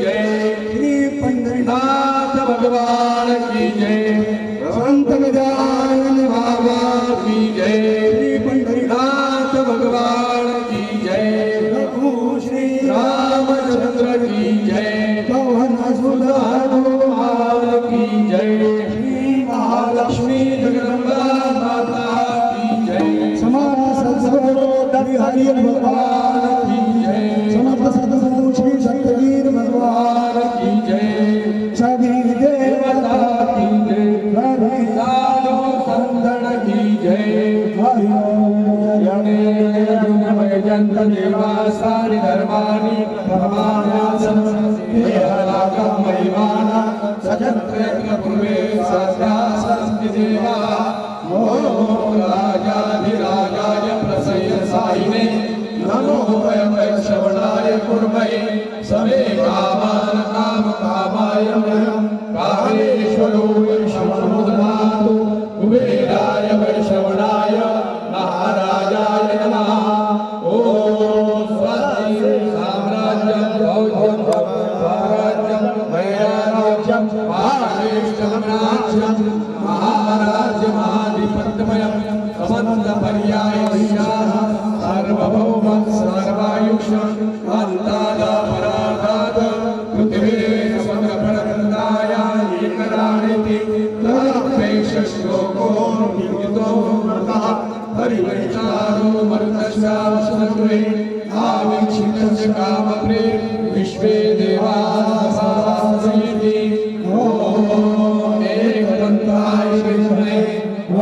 જય શ્રી પંડરીનાથ ભગવાન કી જય. સંત ગજાનન બાબા કી જય. कर्माणि धर्मान्यासं देहलाकमैवाना सजन्त्रेन्द्रपूर्वे सद्यासन्ति देवा। राजाधिराजाय प्रसय सायिने नमो वयं श्रवणाय कुर्मये। समे कामान काम कामाय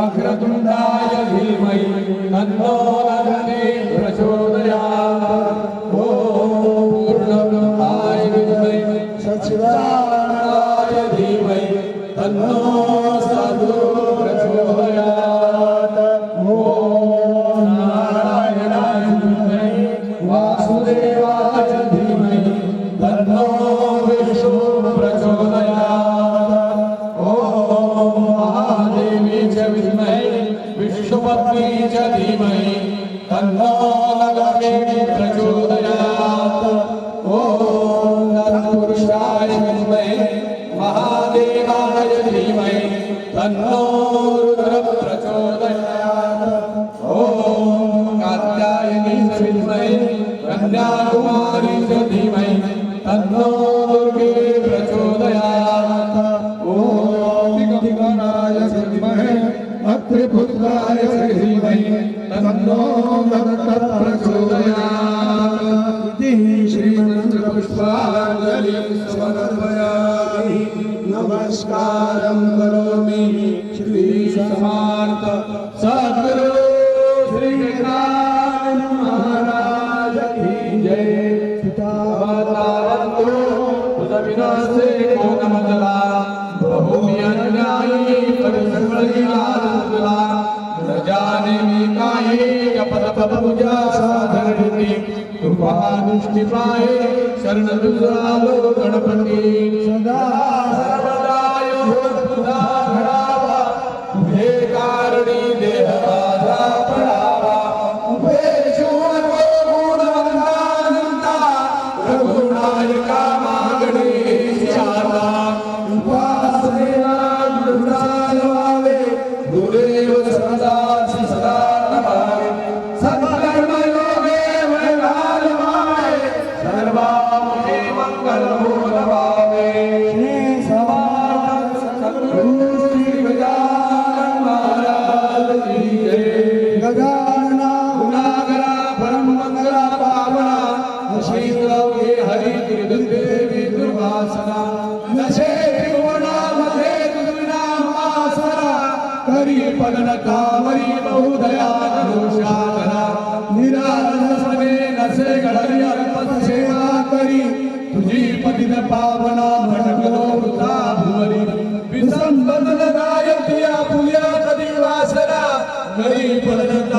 lacra do ज्ञानाय विद्महे श्री धीमहि तन्नो तत् प्रचोदयात् समर्पयामि। नमस्कारं करोमि। सद्गुरु పూజా సాధనని కృపానుష్ఠిపాయే శరణుజాలో గణపతి సదా कावरी बहुदया दोषाकरा निरालसने नसे घडली अल्पसेवा करी तुझी पतित पावना भटकलो वृथा भुवरी विसंबंध गायती आपुल्या कधी वासरा नरी पर्यंत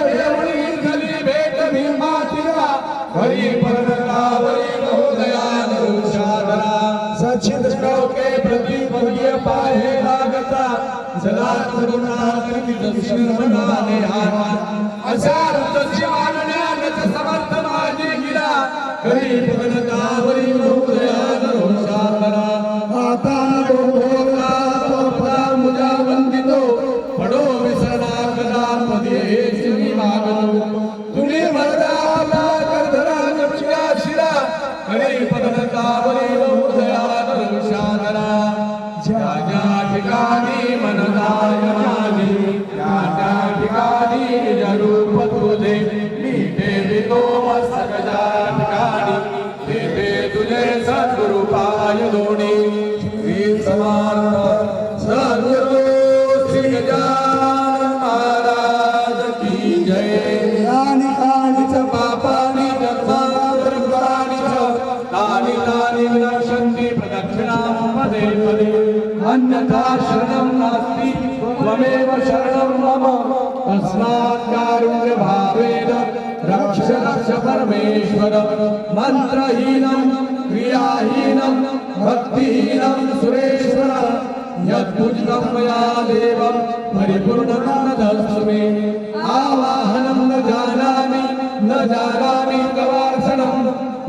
जला सर्वनाथ विष्णू झाले हात अशा रथची मानण्यात समर्थ माझी गिरा। करी भगनता च परमेश्वरं मन्त्रहीनं क्रियाहीनं सुरेश्वर यत्पूजितं मया देवं परिपूर्णं न दस्तु मे न जानामि न जानामि कवार्षणं,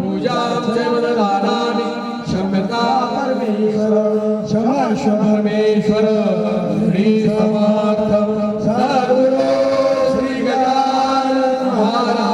पूजां चैव न परमेश्वर क्षमाश परमेश्वर श्री समार्थं सर्वो श्रीगजानन महाराज।